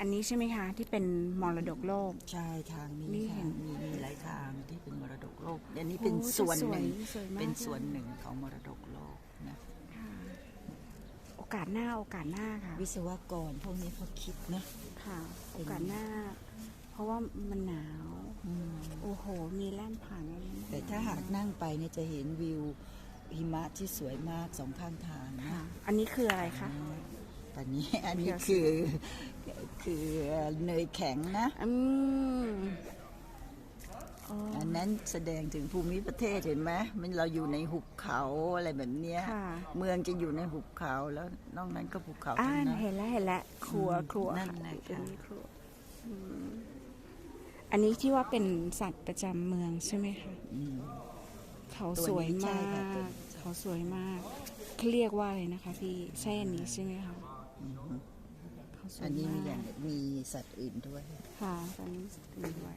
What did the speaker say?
อันนี้ใช่ไหมคะ ที่เป็นมรดกโลก ใช่ทางนี้นี่ค่ะเห็น มีมีหลายทางที่เป็นมรดกโลกอันนี้เป็นโอ้ส่วนหนึ่งสวยมากเป็นส่วนหนึ่งของมรดกโลกนะค่ะโอกาสหน้าโอกาสหน้าค่ะวิศวกรพวกนี้เขาคิดนะค่ะ โอกาสหน้า เพราะว่ามันหนาว อืมโอ้โห มีแล่นผ่านอะไรนะแต่ถ้าหากนั่งไปเนี่ยจะเห็นวิวหิมะที่สวยมากสองข้างทางนะ ค่ะ อันนี้คืออะไรคะ ตอนนี้อันนี้เดี๋ยวสิคือ คือเนยแข็งนะ อืมอ๋ออันนั้นแสดงถึงภูมิประเทศเห็นไหมมันเราอยู่ในหุบเขาอะไรแบบเนี้ยค่ะเมืองจะอยู่ในหุบเขาแล้วนอกนั้นก็ภูเขาอ่าทั้งนั้นเห็นแล้วเห็นแล้วครัวอืมครัวนั่นค่ะแหละเป็นค่ะครัวอืมอันนี้ที่ว่าเป็นสัตว์ประจำเมืองใช่ไหมคะอืมเขาตัวสวยนี้ใช่มาค่ะกตัวนี้เขาสวยมากเขาเรียกว่าอะไรนะคะพี่ใช่อันนี้ใช่ไหมคะอืมเขา สวอันนี้มีมาอย่างกมีสัตว์อื่นด้วย ค่ะตอนนี้ตื่นด้วย